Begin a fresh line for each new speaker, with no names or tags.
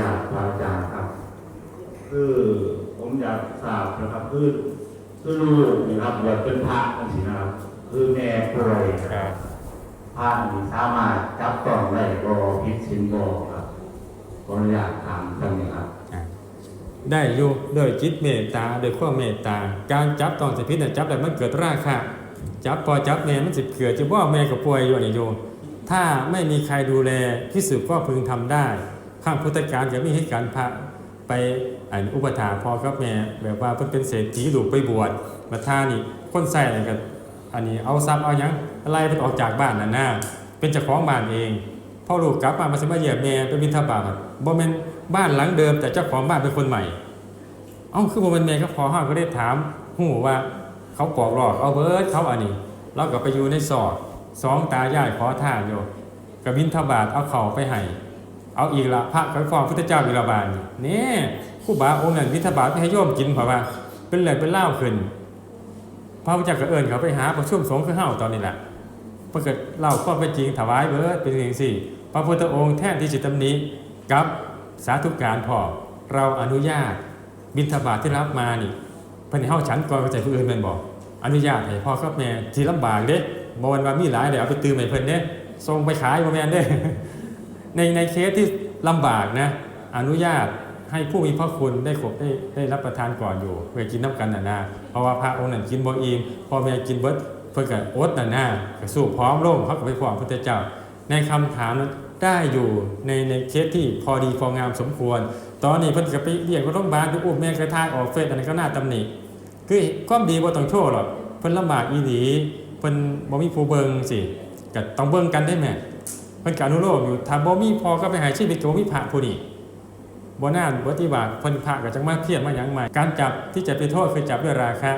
ญาตพระอาจารย์ครับ คือผมอยากทราบนะครับ คือคือลูกนี่ครับบวชเป็นพระนั่นสินะครับ คือแม่ป่วยนะครับพระนี่สามารถจับต้องได้บ่ผิดศีลบ่ครับขออนุญาตถามตรงนี้ครับ
อะได้อยู่ด้วยจิตเมตตาด้วยความเมตตา การจับตอนสิพิษน่ะจับแต่มันเกิดราคะจับพอจับแม่มันสิเกิดจะว่าแม่กับป่วยอยู่นี่โยมถ้าไม่มีใครดูแลพิสุก็พึงทำได้ ข้างพุทธการจะมีให้การพระไปอันอุปถาพ่อกับแม่แบบว่าเพิ่นเป็นเศรษฐีลูกไปบวชมาท่านี่คนใส่อะไรกันอันนี้เอาทรัพย์เอายังอะไรเพิ่นออกจากบ้านน่ะนะเป็นเจ้าของบ้านเองพ่อลูกกลับมามาสมาเยี่ยมแม่ไปบินทบาทบ่แม่นบ้านหลังเดิม แต่เจ้าของบ้านเป็นคนใหม่ เอ้าคือบ่แม่นแม่ก็พอห้าก็ได้ถามฮู้ว่าเขาปอกหลอกเอาเบิดเขาอันนี้เราก็ไปอยู่ในซอกสองตายายขอทานอยู่ก็บินทบาทเอาเข่าไปให้ เอาอีกละพระไปฟ้องพุทธเจ้าวิรบาลนี่คู่บาองค์นั้นบินทบาทไม่ให้โยมกินเพราะว่า เป็นเรื่องเป็นเล่าขึ้นพระพุทธเจ้าก็เอิ้นเขาไปหาประชุมสงฆ์คือเฮาตอนนี้แหละปรากฏเล่าข้อเป็นจริงถวายเบิดเป็นสิ่งสี่ พระพุทธองค์แท่นที่จิตตำหนี้กับสาธุการพอเราอนุญาตบิณฑบาตที่รับมานี่เพิ่นให้เฮาฉันก่อนก็ใจผู้อื่นแม่นบอก อนุญาตให้พ่อกับแม่ที่ลำบากเด้บวันว่ามีหลายเดี๋ยวเอาไปตื้มให้เพิ่นเด้ส่งไปขายบ่แม่นเด้ ในในเคสที่ลำบากนะอนุญาตให้ผู้มีพระคุณได้ขบได้ได้รับประทานก่อนอยู่เพื่อกินน้ำกันนะนะเพราะว่าพระองค์นั้นกินบ่อิ่มพ่อแม่กินเบิดเพิ่นก็อดนะนะก็สู้พร้อมลงเขาก็ไปฟ้องพระพุทธเจ้า ในคำถามนั้นได้อยู่ในในเคสที่พอดีพองามสมควร ตอนนี้เพิ่นก็ไปเรียกว่าโรงพยาบาลไปอุ้มแม่กระทาออกเฟซอันนั้นก็น่าตำหนิคือความดีบ่ต้องโชว์หรอกเพิ่นลำบากอีหลีเพิ่นบ่มีผู้เบิ่งสิก็ต้องเบิ่งกันได้แม่ เพิ่นกานุโลมอยู่ถ้าบ่มีพอก็ไปหาชีวิตก็บ่มีพระผู้นี้บ่น่าปฏิบัติเพิ่นพระก็จังมาเพียรมาหยังใหม่การจับที่จะไปโทษคือจับด้วยราคะ